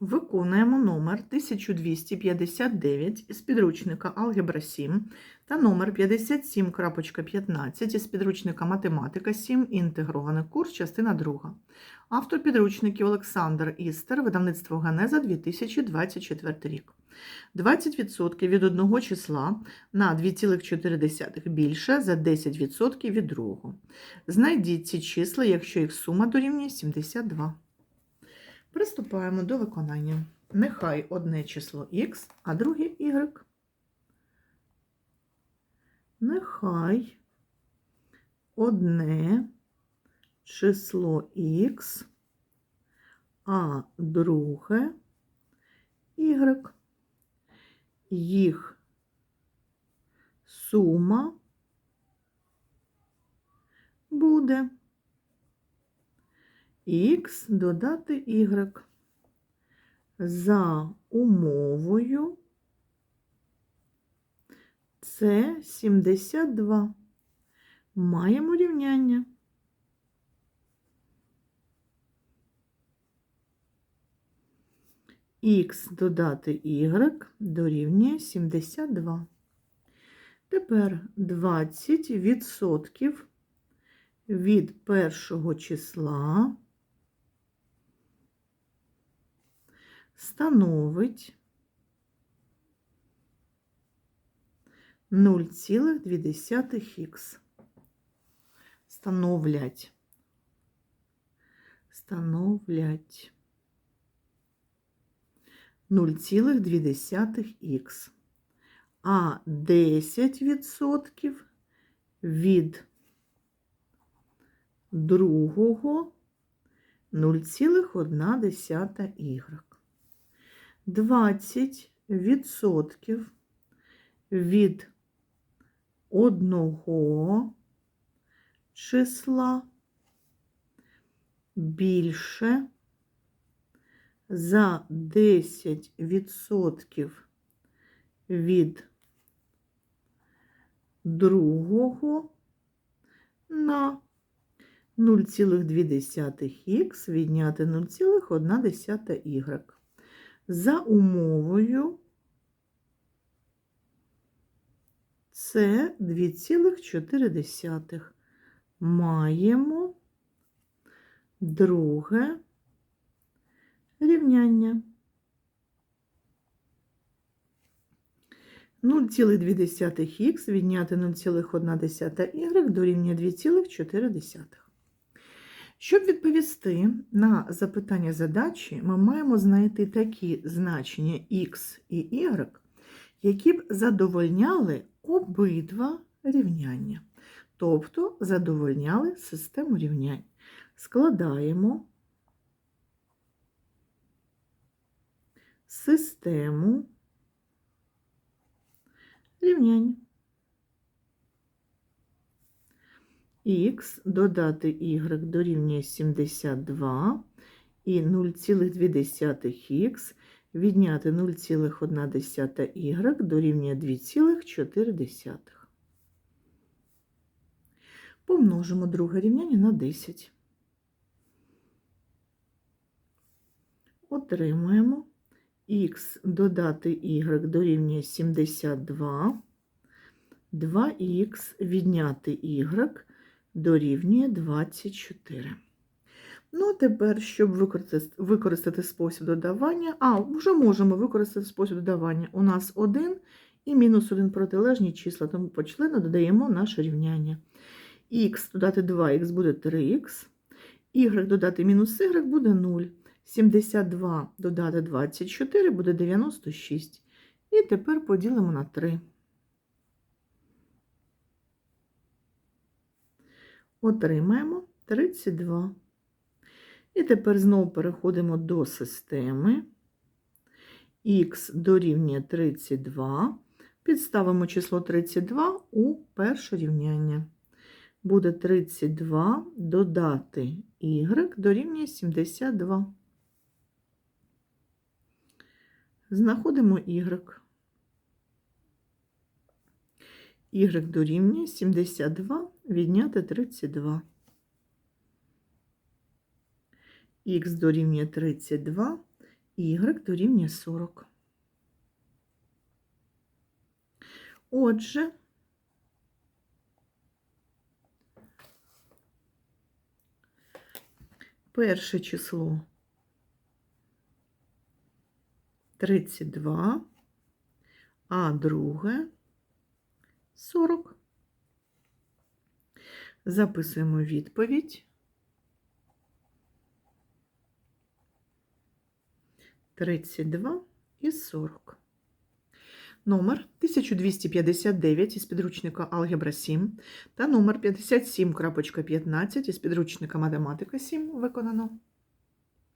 Виконуємо номер 1259 із підручника Алгебра 7 та номер 57.15 із підручника Математика 7. Інтегрований курс, частина 2. Автор підручників Олександр Істер, видавництво Генеза 2024 рік. 20% від одного числа на 2,4 більше за 10% від другого. Знайдіть ці числа, якщо їх сума дорівнює 72. Приступаємо до виконання. Нехай одне число х, а друге y. Нехай одне число х, а друге y. Їх сума буде х додати y за умовою це 72. Маємо рівняння. Х додати y дорівнює 72. Тепер 20% від першого числа становить 0,2х. Становлять. Становлять. 0,2х. А 10% від другого 0,1 y. 20% від одного числа більше за 10% від другого на 0,2х відняти 0,1 y. За умовою це 2,4. Маємо друге рівняння. 0,2х відняти 0,1 y дорівнює 2,4. Щоб відповісти на запитання задачі, ми маємо знайти такі значення x і y, які б задовольняли обидва рівняння, тобто задовольняли систему рівнянь. Складаємо систему рівнянь. Х додати y дорівнює 72 і 0,2х відняти 0,1 y дорівнює 2,4. Помножимо друге рівняння на 10. Отримуємо х додати y дорівнює 72, 2х відняти y дорівнює 24. Ну, тепер, щоб використати, використати спосіб додавання, а, вже можемо використати спосіб додавання. У нас 1 і мінус 1 протилежні числа, тому по члену додаємо наше рівняння. Х додати 2х буде 3х, y додати мінус y буде 0. 72 додати 24 буде 96. І тепер поділимо на 3. Отримаємо 32. І тепер знову переходимо до системи. Х дорівнює 32. Підставимо число 32 у перше рівняння. Буде 32 додати y дорівнює 72. Знаходимо y. y дорівнює 72 відняти 32. х дорівнює 32 y дорівнює 40. Отже, перше число 32, а друге 40. Записуємо відповідь. 32 і 40. Номер 1259 із підручника Алгебра 7 та номер 57.15 із підручника Математика 7 виконано.